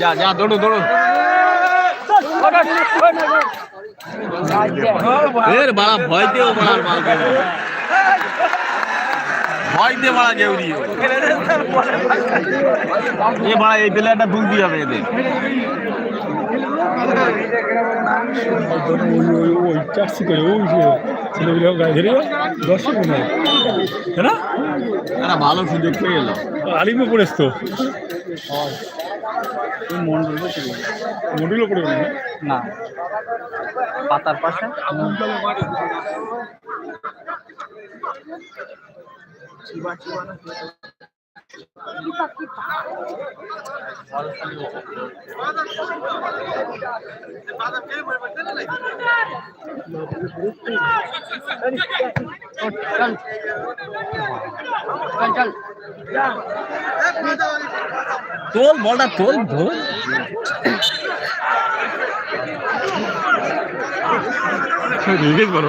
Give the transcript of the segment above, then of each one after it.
যা যা, দৌড়ো দৌড়ো। এর বাড়া ভয়তেও বাড়ার মাল ভয় ভয়তে বাড়া কেউ নিয়ে এ বাড়া, এই দুল দিয়ে যাবে এদের। ওই করে ওই ধরে মনে হয় না ভালো সুযোগ পেয়ে এলো আলিমও পড়েছ তো মন্ডলও পড়ে গেল না পাতার পাশে। তোল বলটা তোল ধর রিগেজ বলো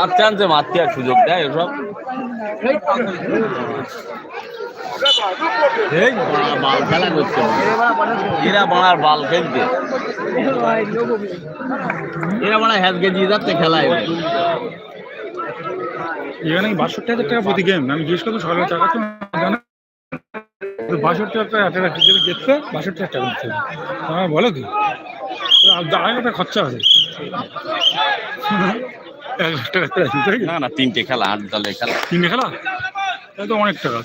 আর চান্সে মারতে আর সুযোগ দেয় এসব। খেলা এরা যাচ্ছে, খেলায়। এখানে বাষট্টি হাজার টাকা প্রতি গেম আমি জিজ্ঞেস তো টাকা হাজার টাকা বলো কি? আড়াই টাকা খরচা আছে লাখ? না না তিনটে খেলা আট দলের খেলা। তিনটে খেলা? অনেক টাকা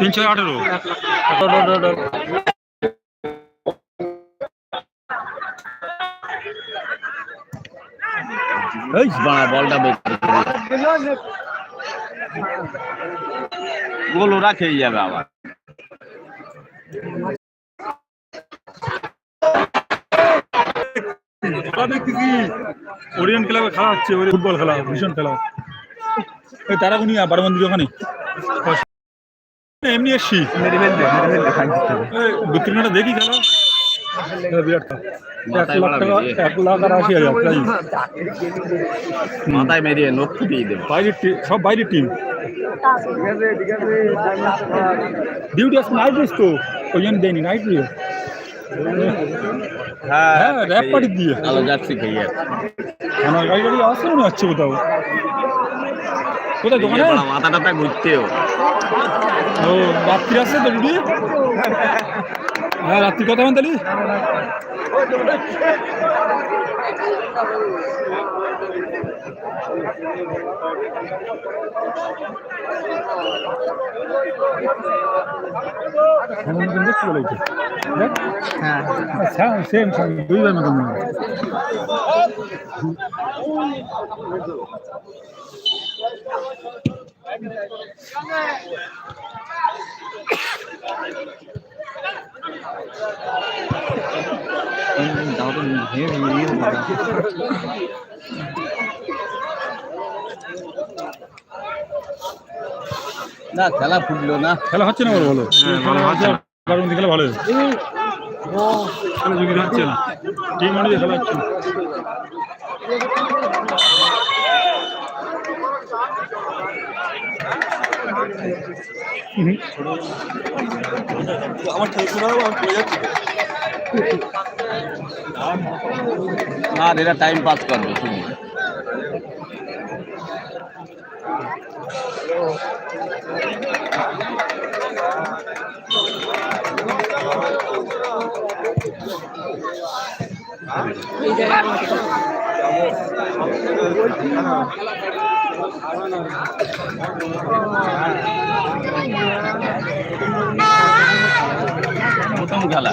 তিন ছয় আঠেরো। এই বলটা গোল ওরা খেয়ে যাবে আবার। খেলা দেখতেছি ওরিয়েন্ট ক্লাবে খেলা হচ্ছে ফুটবল খেলা ভীষণ খেলা। ওই তারাগুনি বারো মন্দির ওখানে। এমনি এসছি। দু তিন ঘণ্টা দেখি খেলা। মাথায় মেরিয়ে দেবে? বাইরের টিম সব বাইরের টিম ডিউটি আজকে নাইট রেস তো। ওই জন্য দেয়নি নাইট রেস হ্যাঁ র্যাপ পার্টি দিয়ে। আলো যাচ্ছি ভাইয়া আমার গাড়ি গাড়ি আসছে মনে হচ্ছে কোথাও। কোথায় দোকানে? মাথা টাথা ঘুরতেও। ও রাত্রি আসছে তো হ্যাঁ রাত্রি কথা বল তাহলে? সেম সেম দুই বার মতন মনে হয়। দাও তো ভেঙে ভেঙে দিয়ে দেবো। না খেলা ফুটলো না। খেলা হচ্ছে না বলো বলো? ভালো হচ্ছে খেলা ভালো হয়েছে। খেলা হচ্ছে না। টিম অনুযায়ী খেলা হচ্ছে। না। হুম। আর এরা টাইম পাস করবে শুধু প্রথম খেলা।